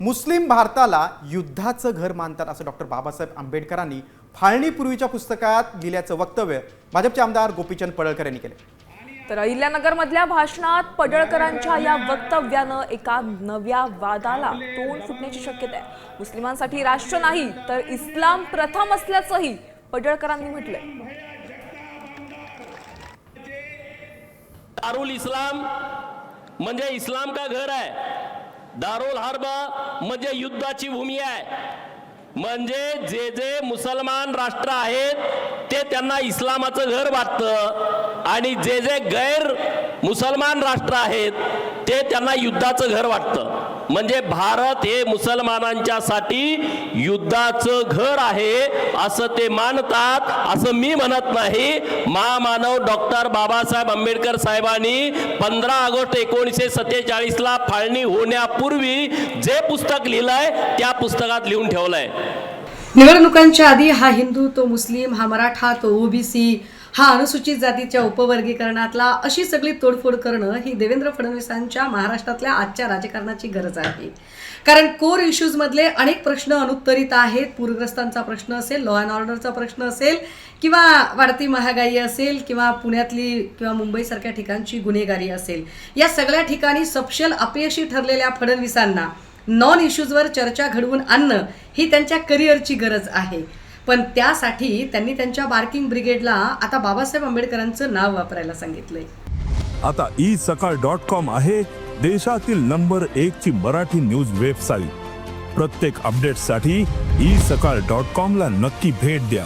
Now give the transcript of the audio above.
मुस्लिम भारताला युद्धाचं घर मानतात असं डॉक्टर बाबासाहेब आंबेडकरांनी फाळणीपूर्वीच्या पुस्तकात लिहिल्याचं वक्तव्य भाजपचे आमदार गोपीचंद पडळकर यांनी केले. तर अहिल्यानगरमधल्या भाषणात पडळकरांच्या या वक्तव्यानं एका नव्या वादाला तोंड फुटण्याची शक्यता आहे. मुस्लिमांसाठी राष्ट्र नाही तर इस्लाम प्रथम असल्याचंही पडळकरांनी म्हटलंय. दारुल इस्लाम म्हणजे इस्लाम का घर आहे? दारुल हर्ब म्हणजे युद्धाची भूमी आहे. म्हणजे जे जे मुसलमान राष्ट्र आहेत ते त्यांना इस्लामाचं घर वाटतं. आणि जे जे गैर मुसलमान राष्ट्र आहेत ते त्यांना युद्धाचं घर वाटतं. म्हणजे भारत हे मुसलमानांच्यासाठी युद्धाचं घर आहे असं ते मानतात असं मी म्हणत नाही. महामानव डॉक्टर बाबासाहेब आंबेडकर साहेबांनी पंधरा ऑगस्ट एकोणीसशे सत्तेचाळीसला फाळणी होण्यापूर्वी जे पुस्तक लिहिलंय त्या पुस्तकात लिहून ठेवलंय. निवडणुकांच्या आधी हा हिंदू तो मुस्लिम हा मराठा तो ओबीसी हा अनुसूचित जातीच्या उपवर्गीकरणातला अशी सगळी तोडफोड करणं ही देवेंद्र फडणवीसांच्या महाराष्ट्रातल्या आजच्या राजकारणाची गरज आहे. कारण कोर इश्यूजमधले अनेक प्रश्न अनुत्तरित आहेत. पूरग्रस्तांचा प्रश्न असेल लॉ अँड ऑर्डरचा प्रश्न असेल किंवा वाढती महागाई असेल किंवा पुण्यातली किंवा मुंबईसारख्या ठिकाणची गुन्हेगारी असेल. या सगळ्या ठिकाणी सपशेल अपयशी ठरलेल्या फडणवीसांना नॉन इश्यूजवर चर्चा घडवून आणणं ही त्यांच्या करिअरची गरज आहे. पण त्यासाठी त्यांनी त्यांच्या बार्किंग ब्रिगेडला आता बाबासाहेब आंबेडकरांचं नाव वापरायला सांगितलंय. आता ई सकाळ डॉट कॉम आहे देशातील नंबर एक ची मराठी न्यूज वेबसाईट. प्रत्येक अपडेटसाठी ई सकाळ डॉट कॉम ला नक्की भेट द्या.